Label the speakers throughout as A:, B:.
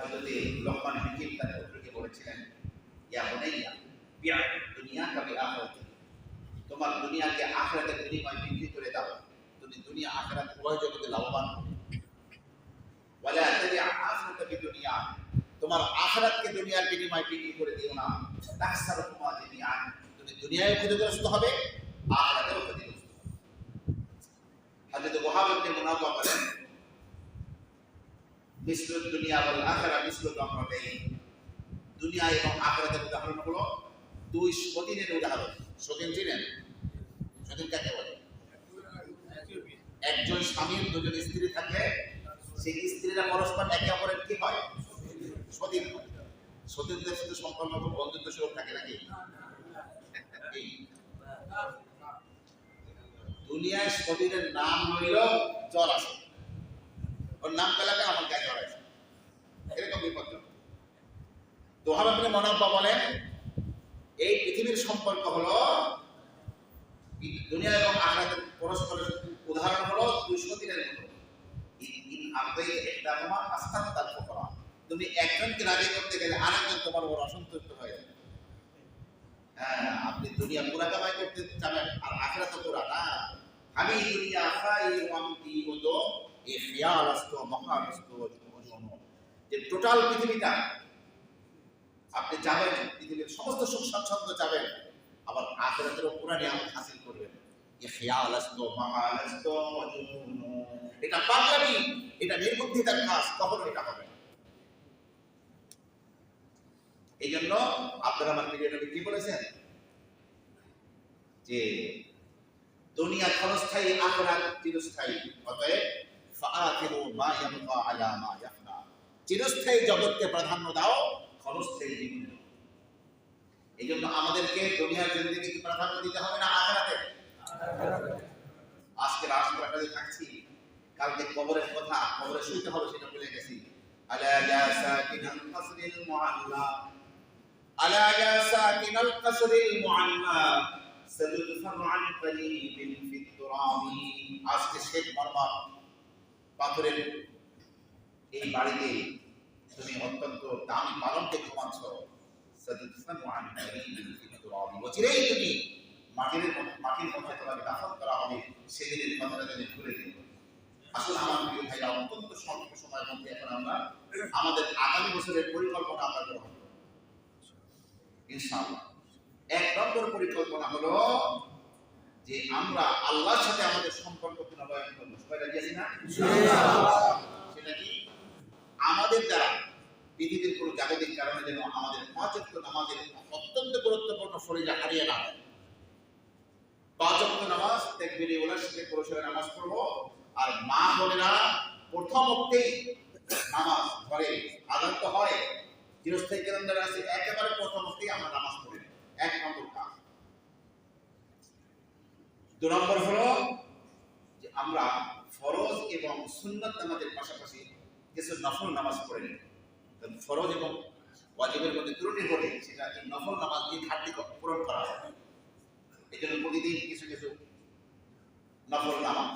A: হযরতে লোকমান হাকিম তার পুত্রকে বলেছিলেন, ইয়া বুনাইয়া বিআ দুনিয়া কা বিআখিরাতি তোমার দুনিয়াকে আখিরাতের বিনিময়ে বিক্রি করে দাও। তুমি দুনিয়া আখিরাত উভয় জগতে লাভবান হবে? ওয়ালা তাবিআ আখিরাতা বিদুনিয়া তোমার আখিরাতকে দুনিয়ার বিনিময়ে বিক্রি করে দিও না। তাহসারু তোমার দুনিয়া তুমি দুনিয়ায় ক্ষতিগ্রস্ত হবে, আখিরাতেও ক্ষতিগ্রস্ত হবে। হযরত ওয়াহাব ইবনে মুনাব্বা বলেন মিসলু দুনিয়া ওয়াল আখিরা মিসলু দামরাতাইন দুনিয়া এবং আখিরাতের উদাহরণ হলো দুই সতীনের উদাহরণ। সতীন চিনেন সতীন কাকে বলে? একজন স্বামীর দুজন স্ত্রী থাকলে সেই স্ত্রীরা পরস্পর একে অপরের কি হয়? সতীন। সতীনদের সাথে সম্পর্ক বন্ধুত্ব সুযোগ থাকে নাকি? দুনিয়ায় সতীনের নাম হইল জ্বর আছে ওর নাম পেলাকে আমার গায়ে জ্বর আছে এরকম বিপদ দোহাব আপনি মনাব্বা বলেন, এই পৃথিবীর সম্পর্ক হলো দুনিয়া এবং আখরাতের পরস্পরের উদাহরণ হলো দুই সতীনের মতো। তুমি একজনকে রাজি করতে গেলে আরেকজন তোমার উপর অসন্তুষ্ট হয়ে যাবে। হ্যাঁ আপনি দুনিয়া পুরা কামাই করতে চাবেন, আর আখরা তো পুরা না। আমি দুনিয়া খাই ওয়ামতি ওদো এ খেয়াল আসতো মহাবিস্ত যে টোটাল পৃথিবীটা আপনি যাবেন, পৃথিবীর সমস্ত সুখ স্বাচ্ছন্দ্য যাবেন। আবার আখেরাতেরও পুরা নিয়ামত হাসিল করবেন। এটা পাগলামি, এটা নির্বুদ্ধিতার কাজ, কখনো এটা হবে। এই জন্য প্রিয় নবী কি বলেছেন? যে দুনিয়া ক্ষণস্থায়ী চিরস্থায়ী। অতএব চিরস্থায়ী জগৎকে প্রাধান্য দাও ক্ষণস্থায়ী জীবনে এই জন্য আমাদেরকে দুনিয়ার জিন্দগিকে প্রাধান্য দিতে হবে না, আখরাতে? আজকে রাজপ্রাসাদে থাকছি, কালকে কবরের কথা, কবরে শুইতে হবে সেটা ভুলে গেছি। আলা ইয়া সাকিনাল কাসরিল মুআল্লা। আলা ইয়া সাকিনাল কাসরিল মুআল্লা। ফিত আজকে শেখ মরমর পাথরের এই বাড়িতে তুমি অত্যন্ত দামি পালনকে ঘুমাচ্ছ সাদুদফার আন করিবিন ফিত তুরাবি। অচিরেই তুমি মাটির মাটির মধ্যে তোমাকে দাফন করা হবে সেদিনের কথাটা তুমি ভুলে দিও আসলে আমার প্রিয় ভাইরা অত্যন্ত স্বল্প সময়ের মধ্যে এখন আমরা আমাদের আগামী বছরের পরিকল্পনা আমরা গ্রহণ করব। ইনশাআল্লাহ। এক নম্বর পরিকল্পনা হলো যে আমরা আল্লাহর সাথে আমাদের সম্পর্ক পুনর্বায়ন করব। সবাই রাজি আছি না? সেটা কি? আমাদের দ্বারা পৃথিবীর কোনো জাগতিক কারণে যেন আমাদের পাঁচ ওয়াক্ত নামাজের অত্যন্ত গুরুত্বপূর্ণ শরীরে হারিয়ে না যায়। পাঁচ ওয়াক্ত নামাজ, তেকবিরে ওলার সাথে পুরুষেরা নামাজ পড়ব, আর মা বোনেরা প্রথম অক্টেই নামাজ ঘরে আদান তো হয় চিরস্থায়ী ক্যালেন্ডার আছে, একেবারে প্রথম অক্টেই আমরা নামাজ পড়ি। এক নম্বর কাজ। দু নম্বর হলো যে আমরা ফরজ এবং সুন্নত নামাজের পাশাপাশি কিছু নফল নামাজ পড়ে কারণ ফরজ এবং ওয়াজিবের মধ্যে ত্রুটি হলে সেটা এই নফল নামাজ দিয়ে ঘাটতি পূরণ করা হবে এই জন্য প্রতিদিন কিছু কিছু নফল নামাজ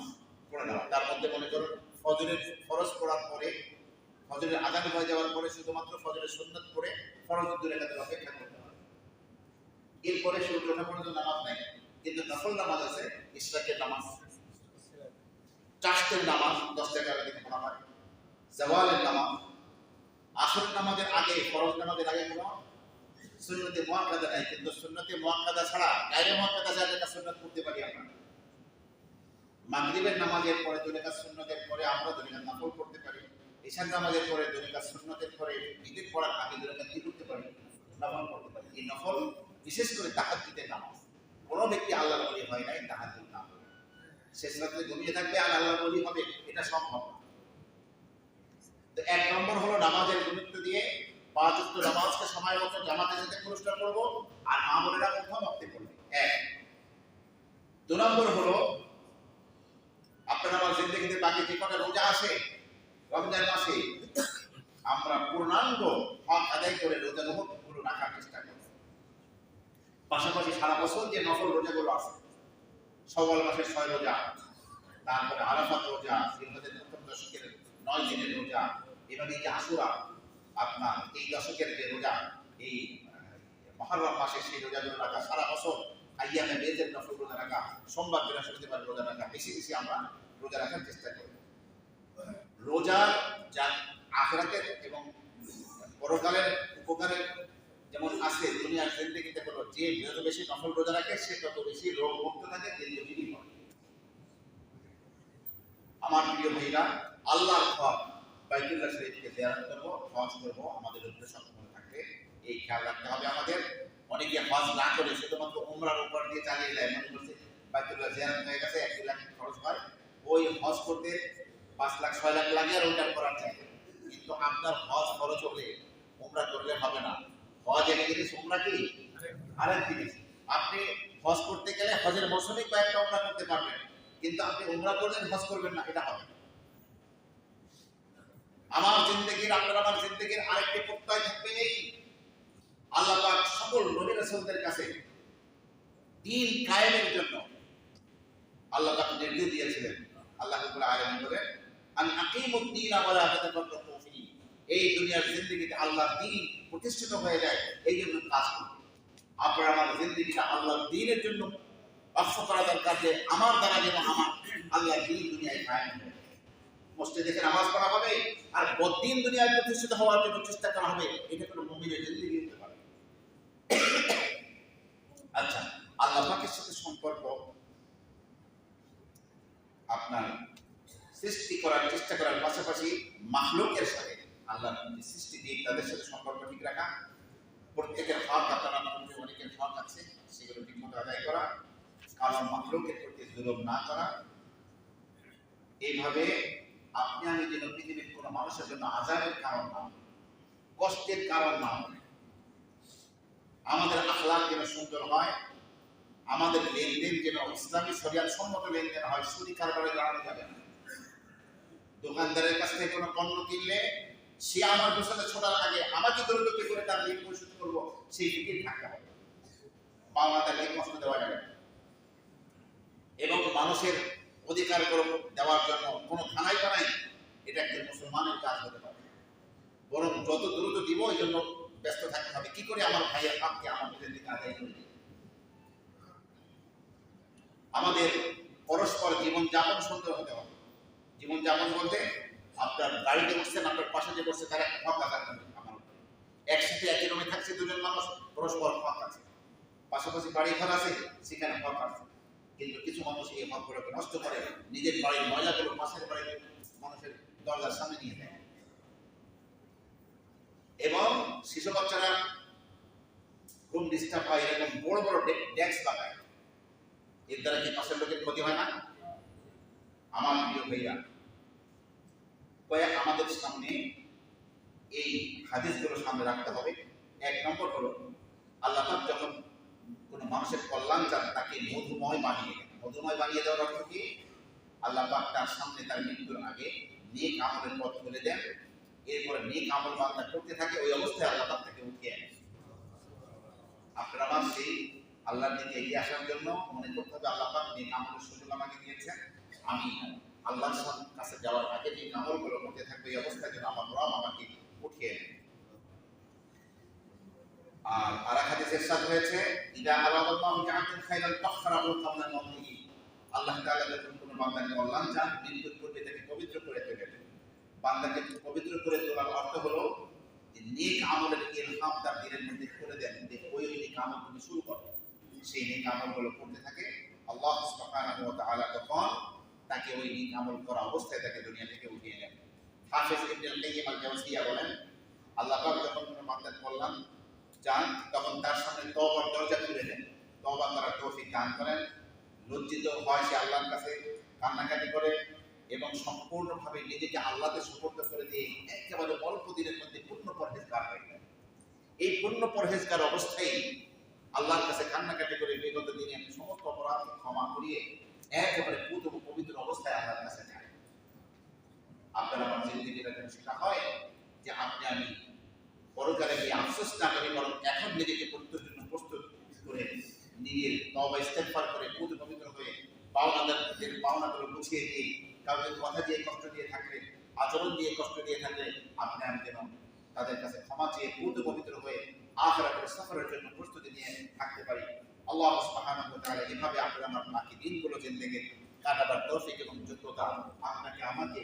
A: পড়ে নেওয়া। তার মধ্যে মনে করুন ফজরের ফরজ পড়ার পরে, ফজরের আজান হয়ে যাওয়ার পরে শুধুমাত্র ফজরের সুন্নত পড়ে ফরজ দূরে কাছে অপেক্ষা করতে হবে। এরপরে সূর্য ওঠা পর্যন্ত নামাজ নাই, কিন্তু নফল নামাজ আছে ইসরাকের নামাজ। চাষতের নামাজ দশ টাকা পড়া হয়। জওয়ালের নামাজ। আসর নামাজের আগে, ফরজ নামাজের আগে কোনো সুন্নতে মুআক্কাদা নাই। কিন্তু সুন্নতে মুআক্কাদা ছাড়া গায়রে মুআক্কাদা ছাড়া একটা সুন্নত পড়তে পারি আমরা। মাগরিবের নামাজের পরে দুই রাকাত সুন্নতের পরে আমরা দুই রাকাত নফল পড়তে পারি। ঈশান নামাজের পরে দুই রাকাত সুন্নতের পরে, ঈদের পড়ার আগে দুই রাকাত কি করতে পারি? নফল পড়তে পারি। এই নফল বিশেষ করে তাহাজ্জুদের নামাজ। কোন ব্যক্তি আল্লাহর ওলি হয় নাই, তাহাজ্জুদ না পড়ে শেষ রাত্রে ঘুমিয়ে থাকবে আর আল্লাহর ওলি হবে, এটা সম্ভব এক নম্বর হলো নামাজের গুরুত্ব দিয়ে পাঁচ উক্ত নামাজকে সময় মতো জামাতের সাথে পুরস্কার করব, আর মা বোনেরা প্রথম অক্টে করবে। এক। দু নম্বর হলো, আপনার আমার জিন্দগিতে বাকি যে কটা রোজা আসে রমজান মাসে আমরা পূর্ণাঙ্গ হক আদায় করে রোজা গুলো রাখার চেষ্টা করব। পাশাপাশি সারা বছর যে নফল রোজাগুলো আছে, সওয়াল মাসের ছয় রোজা, তারপরে আরাফাত রোজা, জিলহজের প্রথম দশকের নয় দিনের রোজা এভাবে যে আশুরা আপনার এই দশকের যে রোজা, এই মহারম মাসে সেই রোজাগুলো রাখা, সারা বছর আইয়ামে বেজের নফল রোজা রাখা, সোমবার বৃহস্পতিবার রোজা রাখা, বেশি বেশি আমরা রোজা রাখার চেষ্টা করি। রোজা যা আখরাতের এবং পরকালের উপকারের যেমন আছে, দুনিয়ার জিন্দগিতে হলো যে যত বেশি নফল রোজা রাখে, সে তত বেশি রোগ মুক্ত থাকে দীর্ঘজীবী হয় আমার প্রিয় ভাইরা, আল্লাহর ঘর বাইতুল্লাহ শরীফকে জিয়ারত করব, হজ করব, আমাদের উপরে সক্ষম থাকবে এই খেয়াল রাখতে হবে আমাদের। অনেকে হজ না করে শুধুমাত্র উমরার উপর দিয়ে চালিয়ে দেয় মনে করছে বাইতুল্লাহ হয়ে গেছে, এক লাখ খরচ হয়। ওই হজ করতে পাঁচ লাখ, ছয় লাখ লাগে আর করার চাই কিন্তু আপনার হজ খরচ হলে, উমরা করলে হবে না। হজ এক জিনিস, উমরা কি? আরেক জিনিস। আপনি হজ করতে গেলে হজের মৌসুমে কয়েকটা উমরা করতে পারবেন। কিন্তু আপনি উমরা করলেন হজ করবেন না, এটা হবে না। আমার জিন্দগির, আপনার আমার জিন্দগির আরেকটি প্রত্যয় থাকবে এই। আল্লাহ সকল নবী রাসূলদের কাছে দিন কায়েমের জন্য আল্লাহ পাক নির্দেশ দিয়েছিলেন। আল্লাহ রাব্বুল এই দুনিয়ার জিন্দগিতে আল্লাহর দ্বীন প্রতিষ্ঠিত হয়ে যায়, এই জন্য কাজ করবে আপনার আমার জিন্দগিটা আল্লাহর দ্বীনের জন্য বাক্স করা দরকার যে আমার দ্বারা যেন আমার আল্লাহর দ্বীন দুনিয়ায় কায়েম মসজিদে দেখে নামাজ পড়া হবে আর বদিন দুনিয়ায় প্রতিষ্ঠিত হওয়ার জন্য চেষ্টা করা হবে, এটা কোনো মুমিনের জিন্দগি হতে পারে আচ্ছা আল্লাহ পাকের সাথে সম্পর্ক আপনার সৃষ্টি করার চেষ্টা করার পাশাপাশি মাহলুকের সাথে আল্লাহ সৃষ্টি দিয়ে তাদের সাথে সম্পর্ক ঠিক রাখা। প্রত্যেকের হক আপনারা মধ্যে অনেকের হক আছে, সেগুলো ঠিকমতো আদায় করা। কারণ মাহলুকের প্রতি জুলুম না করা। এইভাবে আপনি আমি যেন পৃথিবীর কোনো মানুষের জন্য আজাবের কারণ না কষ্টের কারণ না আমাদের আখলাক যেন সুন্দর হয়, আমাদের লেনদেন যেন ইসলামী শরিয়াত সম্মত লেনদেন হয় সুরি কারবারে দাঁড়ানো যাবে না। দোকানদারের কাছ থেকে কোনো পণ্য কিনলে সে আমার পেছনে ছোটার আগে আমাকে দৌড়তে করে তার ঋণ পরিশোধ করব, সেই ফিকির থাকতে হবে। পাওনাদারকে কষ্ট দেওয়া যাবে। এবং মানুষের অধিকার করে, দেওয়ার জন্য কোনো থানাই পানাই এটা একজন মুসলমানের কাজ হতে পারে। বরং যত দ্রুত দিব, এই জন্য ব্যস্ত থাকতে হবে। কি করে আমার ভাইয়ের হককে আমার নিজের দিকে আদায় করি আমাদের পরস্পর জীবনযাপন সুন্দর হতে হবে। জীবনযাপন বলতে আপনার গাড়িতে বসছেন, আপনার পাশে যে বসছে, তার একটা আঘাত হবে আমার একসাথে একই রুমে থাকছে দুজন মানুষ, পরস্পর হক আছে। পাশাপাশি বাড়ি ঘর আছে, সেখানে হক আছে। কিন্তু কিছু মানুষ এই হকগুলোকে নষ্ট করে, নিজের বাড়ির ময়লাগুলো পাশের বাড়ির মানুষের দরজার সামনে নিয়ে দেয় এবং শিশু বাচ্চারা ঘুম ডিস্টার্ব হয় এরকম বড় বড় ডেস্ক লাগায় এর দ্বারা কি পাশের লোকের ক্ষতি হয় না? আমার প্রিয় ভাইয়া কয়েক আমাদের সামনে এই হাদিসগুলো সামনে রাখতে হবে। এক নম্বর হলো, আল্লাহ যখন কোনো মানুষের কল্যাণ চান তাকে মধুময় বানিয়ে মধুময় বানিয়ে দেওয়ার অর্থ কি? আল্লাহ পাক তার সামনে তার মৃত্যুর আগে নেক আমলের পথ খুলে দেন। এরপরে নেক আমল বান্দা করতে থাকে, ওই অবস্থায় আল্লাহ পাক তাকে উঠিয়ে আনেন। আপনারা সেই আল্লাহর দিকে এগিয়ে আসার জন্য মনে করতে হবে আল্লাহ পাক নেক আমলের সুযোগ আমাকে দিয়েছেন। আমি আল্লাহর কাছে যাওয়ার আগে নেক আমলগুলো করতে থাকবে, এই অবস্থায় যেন আমার রব আমাকে উঠিয়ে নেন আর আর হাদিসের সাথে হয়েছে, ইদা আরাদাল্লাহু জাআলান খাইরাল তাখরাহু কাবলা মাউতিহি। আল্লাহ তাআলা যখন কোনো বান্দাকে কল্যাণ চান মৃত্যুর পূর্বে তাকে পবিত্র করে তোলেন। বান্দাকে পবিত্র করে তোলার অর্থ হলো নেক আমলের ইলহাম তার দিলের মধ্যে করে দেন, যে ওই নেক আমল তুমি শুরু করো সেই নেক আমলগুলো করতে থাকে। আল্লাহ সুবহানাহু ওয়া তাআলা তখন তাকে ওই নেক আমল করা অবস্থায় তাকে দুনিয়া থেকে উঠিয়ে নেন। হাফেজ ইবনুল কাইয়িম আল জাওজিয়া বলেন, আল্লাহ পাক যখন কোনো বান্দার কল্যাণ চান তখন তার সামনে তওবার দরজা খুলে দেন। তওবা করার তৌফিক দান করেন। লজ্জিত হয় সে আল্লাহর কাছে কান্নাকাটি করে এবং সম্পূর্ণভাবে নিজেকে আল্লাহকে সুপর্দ করে দিয়ে একেবারে অল্প দিনের মধ্যে পূর্ণ পরহেজগার হয়ে যায় এই পূর্ণ পরহেজগার অবস্থায় আল্লাহর কাছে কান্নাকাটি করে বিগত দিনে আমি সমস্ত অপরাধ ক্ষমা করিয়ে একেবারে পুত পবিত্র অবস্থায় আল্লাহর কাছে যায়। আপনার আমার জিন্দিগিটা যেন সেটা হয় যে আপনি আমি পরকালে গিয়ে আফসোস না করে বরং এখন নিজেকে পরিত্বের জন্য প্রস্তুত করে নিজের তবা ইস্তেফার করে পুত পবিত্র হয়ে পাওনাদারদের পাওনাগুলো গুছিয়ে দিয়ে কাউকে কথা দিয়ে কষ্ট দিয়ে থাকলে, আচরণ দিয়ে কষ্ট দিয়ে থাকলে আপনি আমি যেন তাদের কাছে ক্ষমা চেয়ে পুত পবিত্র হয়ে আখরাতের সফরের জন্য প্রস্তুতি নিয়ে থাকতে পারি। আল্লাহ সুবহানাহু ওয়া তাআলা এভাবে আপনারা আমার বাকি দিনগুলো জিন্দেগির কাটাবার তৌফিক এবং যোগ্যতা আপনাকে, আমাকে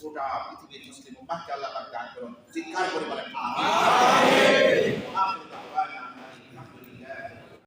A: গোটা পৃথিবীর মুসলিম উম্মাহকে আল্লাহ পাক দান করুন। চিৎকার করে বলেন আমিন।